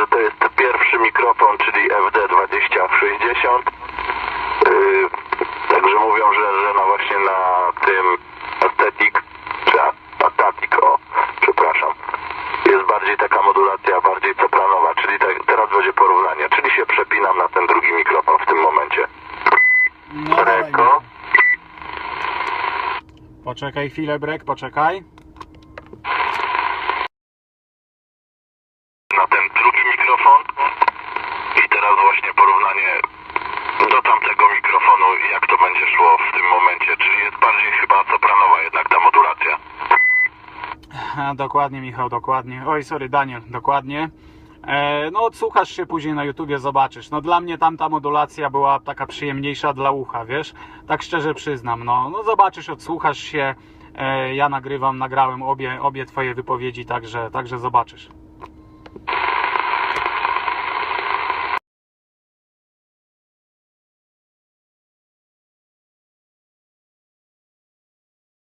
że to jest pierwszy mikrofon, czyli FD20 w 60. Yy, także mówią, że, że na właśnie na tym Aesthetic, czy Atatic, o, przepraszam, jest bardziej taka modulacja, bardziej sopranowa, czyli te, teraz będzie porównanie, czyli się przepinam na ten drugi mikrofon w tym momencie. No Reko. Michał. Poczekaj chwilę, Brek, poczekaj. Na ten drugi mikrofon i teraz właśnie porównanie do tamtego mikrofonu jak to będzie szło w tym momencie, czyli jest bardziej chyba sopranowa jednak ta modulacja. Dokładnie, Michał, dokładnie. Oj, sorry, Daniel, dokładnie. E, no, odsłuchasz się później na YouTubie, zobaczysz. No, dla mnie tamta modulacja była taka przyjemniejsza dla ucha, wiesz? Tak szczerze przyznam. No, no zobaczysz, odsłuchasz się. E, ja nagrywam, nagrałem obie, obie Twoje wypowiedzi, także, także zobaczysz.